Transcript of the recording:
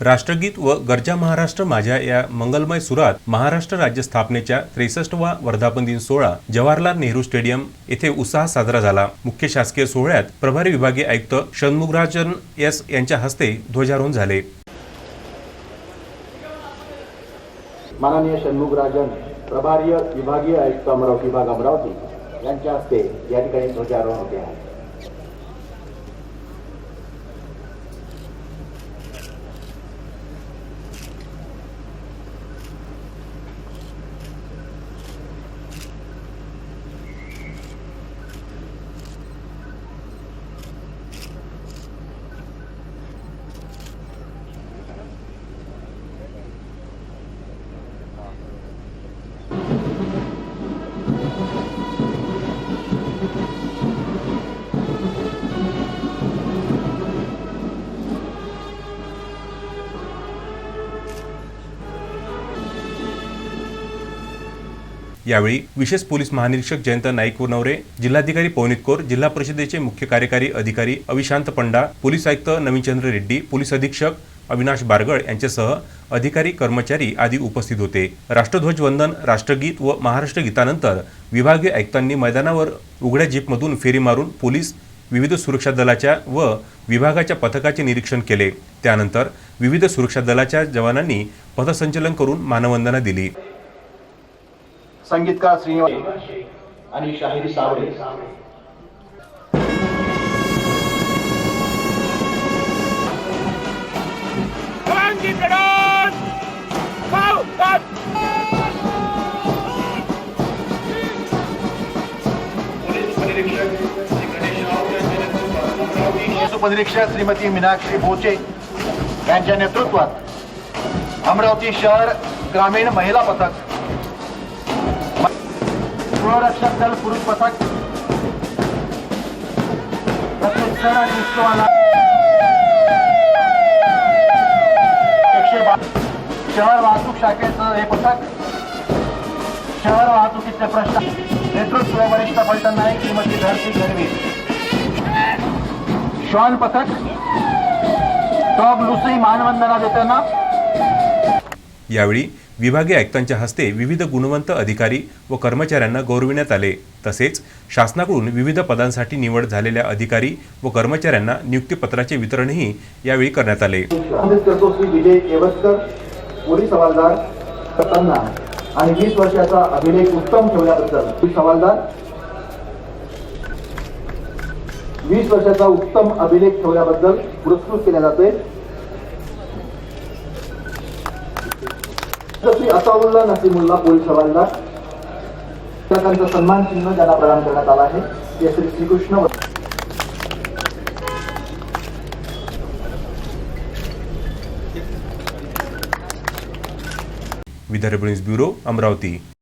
राष्ट्रगीत व गरजा महाराष्ट्र माझ्या या मंगलमय सुरात महाराष्ट्र राज्य स्थापनेच्या त्रेसष्टवा वर्धापन दिन सोहळा जवाहरलाल नेहरू स्टेडियम येथे उत्साहात साजरा झाला. मुख्य शासकीय सोहळ्यात प्रभारी विभागीय आयुक्त षण्मुगराजन एस यांच्या हस्ते ध्वजारोहण झाले. माननीय षण्मुगराजन प्रभारी विभागीय आयुक्त अमरावती विभाग अमरावती यांच्या हस्ते या ठिकाणी ध्वजारोहण होते. आहे यावेळी विशेष पोलीस महानिरीक्षक जयंत नाईक नवरे जिल्हाधिकारी पवनीत कोर जिल्हा परिषदेचे मुख्य कार्यकारी अधिकारी अविशांत पंडा पोलीस आयुक्त नवीनचंद्र रेड्डी पोलीस अधीक्षक अविनाश बारगळ यांच्यासह अधिकारी कर्मचारी आदी उपस्थित होते. राष्ट्रध्वज वंदन राष्ट्रगीत व महाराष्ट्र गीतानंतर विभागीय आयुक्तांनी मैदानावर उघड्या जीपमधून फेरी मारून पोलीस विविध सुरक्षा दलाच्या व विभागाच्या पथकाचे निरीक्षण केले. त्यानंतर विविध सुरक्षा दलाच्या जवानांनी पथसंचलन करून मानवंदना दिली. संगीतकार श्रीनिवास आणि शाहिरी सावळे! पोलीस उपनिरीक्षक श्रीमती मीनाक्षी बोचे यांच्या नेतृत्वात अमरावती शहर ग्रामीण महिला पथक गृहरक्षक दल पुरुष पथक. तसेच सर आणि इस्रोवाला एकशे शहर वाहतूक शाखेचं हे पथक. शहर वाहतुकीचे प्रश्न नेतृत्व वरिष्ठ पलटण नाईक श्रीमती धरती गडवी श्वान पथक. टॉप लुसी मानवंदना देताना. यावेळी विभागीय आयुक्तांच्या हस्ते विविध गुणवंत अधिकारी व कर्मचाऱ्यांना गौरविण्यात आले. तसेच शासनाकडून विविध पदांसाठी निवड झालेल्या अधिकारी व कर्मचाऱ्यांना नियुक्तीपत्राचे वितरणही यावेळी करण्यात आले. करतो श्री विजय पोलीस हवालदार आणि वीस वर्षाचा अभिलेख उत्तम ठेवल्याबद्दल पोलीस हवालदार वीस वर्षाचा उत्तम अभिलेख ठेवल्याबद्दल पुरस्कृत केले जाते. श्री असाउल्ला नसीमुल्ला पोलीस हवालदार त्यांचा सन्मान चिन्ह ज्यांना प्रदान करण्यात आला आहे ते श्री श्रीकृष्ण विदर्भ न्यूज ब्युरो अमरावती.